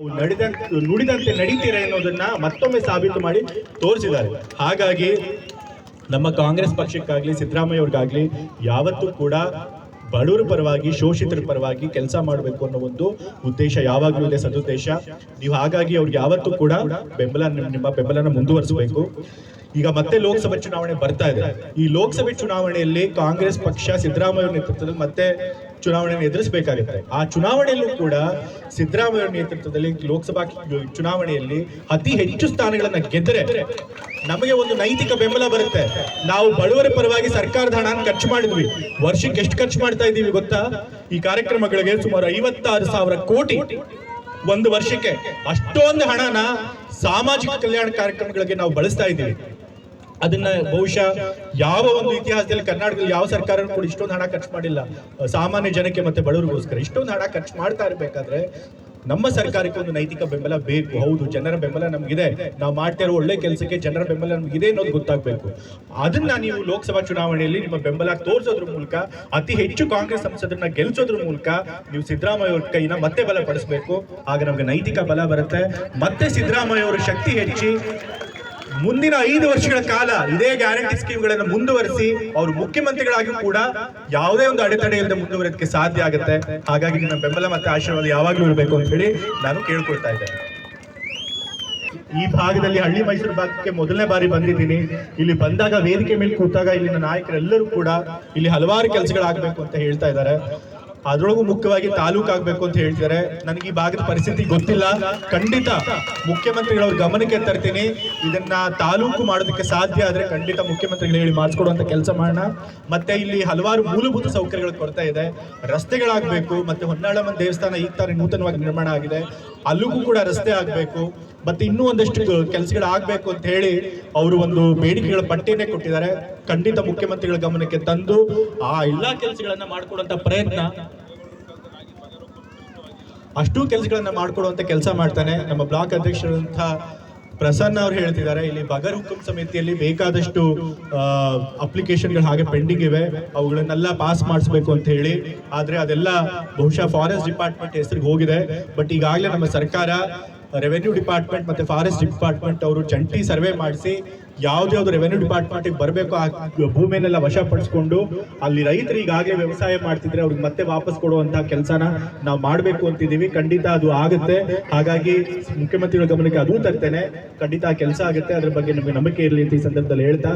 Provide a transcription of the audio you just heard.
ನಡೆದಂತೆ, ನುಡಿದಂತೆ ನಡೀತೀರಾ ಅನ್ನೋದನ್ನ ಮತ್ತೊಮ್ಮೆ ಸಾಬೀತು ಮಾಡಿ ತೋರಿಸಿದ್ದಾರೆ. ಹಾಗಾಗಿ ನಮ್ಮ ಕಾಂಗ್ರೆಸ್ ಪಕ್ಷಕ್ಕಾಗ್ಲಿ, ಸಿದ್ದರಾಮಯ್ಯ ಅವ್ರಿಗಾಗ್ಲಿ ಯಾವತ್ತೂ ಕೂಡ ಬಡವರ ಪರವಾಗಿ, ಶೋಷಿತರ ಪರವಾಗಿ ಕೆಲಸ ಮಾಡಬೇಕು ಅನ್ನೋ ಒಂದು ಉದ್ದೇಶ ಯಾವಾಗಲೂ ಇದೆ, ಸದುದ್ದೇಶ. ನೀವು ಹಾಗಾಗಿ ಅವ್ರಿಗೆ ಯಾವತ್ತೂ ಕೂಡ ಬೆಂಬಲ ನಿಮ್- ನಿಮ್ಮ ಬೆಂಬಲನ ಮುಂದುವರಿಸಬೇಕು. ಈಗ ಮತ್ತೆ ಲೋಕಸಭೆ ಚುನಾವಣೆ ಬರ್ತಾ ಇದೆ. ಈ ಲೋಕಸಭೆ ಚುನಾವಣೆಯಲ್ಲಿ ಕಾಂಗ್ರೆಸ್ ಪಕ್ಷ, ಸಿದ್ದರಾಮಯ್ಯ ನೇತೃತ್ವದಲ್ಲಿ ಮತ್ತೆ ಚುನಾವಣೆಯನ್ನು ಎದುರಿಸಬೇಕಾಗುತ್ತೆ. ಆ ಚುನಾವಣೆಯಲ್ಲೂ ಕೂಡ ಸಿದ್ದರಾಮಯ್ಯ ನೇತೃತ್ವದಲ್ಲಿ ಲೋಕಸಭಾ ಚುನಾವಣೆಯಲ್ಲಿ ಅತಿ ಹೆಚ್ಚು ಸ್ಥಾನಗಳನ್ನು ಗೆದ್ದರೆ ನಮಗೆ ಒಂದು ನೈತಿಕ ಬೆಂಬಲ ಬರುತ್ತೆ. ನಾವು ಬಡವರ ಪರವಾಗಿ ಸರ್ಕಾರದ ಹಣ ಖರ್ಚು ಮಾಡಿದ್ವಿ. ವರ್ಷಕ್ಕೆ ಎಷ್ಟು ಖರ್ಚು ಮಾಡ್ತಾ ಇದ್ದೀವಿ ಗೊತ್ತಾ? ಈ ಕಾರ್ಯಕ್ರಮಗಳಿಗೆ ಸುಮಾರು ಐವತ್ತಾರು ಸಾವಿರ ಕೋಟಿ ಒಂದು ವರ್ಷಕ್ಕೆ. ಅಷ್ಟೊಂದು ಹಣನ ಸಾಮಾಜಿಕ ಕಲ್ಯಾಣ ಕಾರ್ಯಕ್ರಮಗಳಿಗೆ ನಾವು ಬಳಸ್ತಾ ಇದ್ದೀವಿ. ಅದನ್ನ ಬಹುಶಃ ಯಾವ ಒಂದು ಇತಿಹಾಸದಲ್ಲಿ ಕರ್ನಾಟಕದಲ್ಲಿ ಯಾವ ಸರ್ಕಾರ ಕೂಡ ಇಷ್ಟೊಂದು ಹಣ ಖರ್ಚು ಮಾಡಿಲ್ಲ. ಸಾಮಾನ್ಯ ಜನಕ್ಕೆ ಮತ್ತೆ ಬಡವರಿಗೋಸ್ಕರ ಇಷ್ಟೊಂದು ಹಣ ಖರ್ಚು ಮಾಡ್ತಾ ಇರಬೇಕಾದ್ರೆ ನಮ್ಮ ಸರ್ಕಾರಕ್ಕೆ ಒಂದು ನೈತಿಕ ಬೆಂಬಲ ಬೇಕು. ಹೌದು, ಜನರ ಬೆಂಬಲ ನಮಗಿದೆ. ನಾವು ಮಾಡ್ತಾ ಒಳ್ಳೆ ಕೆಲಸಕ್ಕೆ ಜನರ ಬೆಂಬಲ ನಮಗಿದೆ ಅನ್ನೋದು ಗೊತ್ತಾಗಬೇಕು. ಅದನ್ನ ನೀವು ಲೋಕಸಭಾ ಚುನಾವಣೆಯಲ್ಲಿ ನಿಮ್ಮ ಬೆಂಬಲ ತೋರಿಸೋದ್ರ ಮೂಲಕ, ಅತಿ ಹೆಚ್ಚು ಕಾಂಗ್ರೆಸ್ ಸಂಸದರನ್ನ ಗೆಲ್ಸೋದ್ರ ಮೂಲಕ ನೀವು ಸಿದ್ದರಾಮಯ್ಯ ಅವ್ರ ಕೈನ ಮತ್ತೆ ಬಲಪಡಿಸಬೇಕು. ಆಗ ನಮಗೆ ನೈತಿಕ ಬಲ ಬರುತ್ತೆ. ಮತ್ತೆ ಸಿದ್ದರಾಮಯ್ಯ ಅವರ ಶಕ್ತಿ ಹೆಚ್ಚಿ ಮುಂದಿನ ಐದು ವರ್ಷಗಳ ಕಾಲ ಇದೇ ಗ್ಯಾರಂಟಿ ಸ್ಕೀಮ್ಗಳನ್ನು ಮುಂದುವರಿಸಿ ಅವರು ಮುಖ್ಯಮಂತ್ರಿಗಳಾಗಿ ಕೂಡ ಯಾವುದೇ ಒಂದು ಅಡೆತಡೆ ಇಲ್ಲದೆ ಮುಂದುವರಿಯೋದಕ್ಕೆ ಸಾಧ್ಯ ಆಗುತ್ತೆ. ಹಾಗಾಗಿ ನಿಮ್ಮ ಬೆಂಬಲ ಮತ್ತೆ ಆಶೀರ್ವಾದ ಯಾವಾಗಲೂ ಇರಬೇಕು ಅಂತ ಹೇಳಿ ನಾನು ಕೇಳ್ಕೊಳ್ತಾ ಇದ್ದೇನೆ. ಈ ಭಾಗದಲ್ಲಿ ಹಳ್ಳಿ ಮೈಸೂರು ಭಾಗಕ್ಕೆ ಮೊದಲನೇ ಬಾರಿ ಬಂದಿದ್ದೀನಿ. ಇಲ್ಲಿ ಬಂದಾಗ ವೇದಿಕೆ ಮೇಲೆ ಕೂತಾಗ ಇಲ್ಲಿನ ನಾಯಕರೆಲ್ಲರೂ ಕೂಡ ಇಲ್ಲಿ ಹಲವಾರು ಕೆಲಸಗಳಾಗಬೇಕು ಅಂತ ಹೇಳ್ತಾ ಇದ್ದಾರೆ. ಅದರೊಳಗೂ ಮುಖ್ಯವಾಗಿ ತಾಲೂಕು ಆಗ್ಬೇಕು ಅಂತ ಹೇಳ್ತಾರೆ ನನಗೆ ಈ ಭಾಗದ ಪರಿಸ್ಥಿತಿ ಗೊತ್ತಿಲ್ಲ. ಖಂಡಿತ ಮುಖ್ಯಮಂತ್ರಿಗಳವ್ರ ಗಮನಕ್ಕೆ ತರ್ತೀನಿ. ಇದನ್ನ ತಾಲೂಕು ಮಾಡೋದಕ್ಕೆ ಸಾಧ್ಯ ಆದ್ರೆ ಖಂಡಿತ ಮುಖ್ಯಮಂತ್ರಿಗಳು ಹೇಳಿ ಮಾಡಿಸ್ಕೊಡುವಂತ ಕೆಲಸ ಮಾಡೋಣ. ಮತ್ತೆ ಇಲ್ಲಿ ಹಲವಾರು ಮೂಲಭೂತ ಸೌಕರ್ಯಗಳ ಕೊರತೆ ಇದೆ. ರಸ್ತೆಗಳಾಗಬೇಕು, ಮತ್ತೆ ಹೊನ್ನಾಳಮ್ಮನ ದೇವಸ್ಥಾನ ಈ ತಾನೇ ನೂತನವಾಗಿ ನಿರ್ಮಾಣ ಆಗಿದೆ. ಅಲ್ಲಿಗೂ ಕೂಡ ರಸ್ತೆ ಆಗಬೇಕು. ಮತ್ತೆ ಇನ್ನೂ ಒಂದಷ್ಟು ಕೆಲಸಗಳಾಗಬೇಕು ಅಂತ ಹೇಳಿ ಅವರು ಒಂದು ಬೇಡಿಕೆಗಳ ಪಟ್ಟಿನೇ ಕೊಟ್ಟಿದ್ದಾರೆ. ಖಂಡಿತ ಮುಖ್ಯಮಂತ್ರಿಗಳ ಗಮನಕ್ಕೆ ತಂದು ಆ ಎಲ್ಲಾ ಕೆಲಸಗಳನ್ನ ಮಾಡಿಕೊಡುವಂತ ಪ್ರಯತ್ನ. ಅಷ್ಟು ಕೆಲಸಗಳನ್ನ ಮಾಡಿಕೊಡುವಂತ ಕೆಲಸ ಮಾಡ್ತಾನೆ. ನಮ್ಮ ಬ್ಲಾಕ್ ಅಧ್ಯಕ್ಷರಂತ ಪ್ರಸನ್ನ ಅವ್ರು ಹೇಳ್ತಿದ್ದಾರೆ, ಇಲ್ಲಿ ಬಗರ್ ಹುಕುಂ ಸಮಿತಿಯಲ್ಲಿ ಬೇಕಾದಷ್ಟು ಅಪ್ಲಿಕೇಶನ್ಗಳು ಹಾಗೆ ಪೆಂಡಿಂಗ್ ಇವೆ. ಅವುಗಳನ್ನೆಲ್ಲ ಪಾಸ್ ಮಾಡಿಸ್ಬೇಕು ಅಂತ ಹೇಳಿ. ಆದ್ರೆ ಅದೆಲ್ಲ ಬಹುಶಃ ಫಾರೆಸ್ಟ್ ಡಿಪಾರ್ಟ್ಮೆಂಟ್ ಹೆಸರಿಗೆ ಹೋಗಿದೆ. ಬಟ್ ಈಗಾಗಲೇ ನಮ್ಮ ಸರ್ಕಾರ ರೆವೆನ್ಯೂ ಡಿಪಾರ್ಟ್ಮೆಂಟ್ ಮತ್ತೆ ಫಾರೆಸ್ಟ್ ಡಿಪಾರ್ಟ್ಮೆಂಟ್ ಅವರು ಜಂಟಿ ಸರ್ವೆ ಮಾಡಿಸಿ ಯಾವ್ದಾವ್ದು ರೆವೆನ್ಯೂ ಡಿಪಾರ್ಟ್ಮೆಂಟ್ ಬರಬೇಕು ಆ ಭೂಮಿಯನ್ನೆಲ್ಲ ವಶಪಡಿಸ್ಕೊಂಡು ಅಲ್ಲಿ ರೈತರು ಈಗಾಗಲೇ ವ್ಯವಸಾಯ ಮಾಡ್ತಿದ್ರೆ ಅವ್ರಿಗೆ ಮತ್ತೆ ವಾಪಸ್ ಕೊಡುವಂತಹ ಕೆಲಸನ ನಾವು ಮಾಡಬೇಕು ಅಂತಿದ್ದೀವಿ. ಖಂಡಿತ ಅದು ಆಗುತ್ತೆ. ಹಾಗಾಗಿ ಮುಖ್ಯಮಂತ್ರಿಗಳ ಗಮನಕ್ಕೆ ಅದೂ ತರ್ತೇನೆ. ಖಂಡಿತ ಕೆಲಸ ಆಗುತ್ತೆ. ಅದ್ರ ಬಗ್ಗೆ ನಮಗೆ ನಂಬಿಕೆ ಇರಲಿ ಅಂತ ಈ ಸಂದರ್ಭದಲ್ಲಿ ಹೇಳ್ತಾ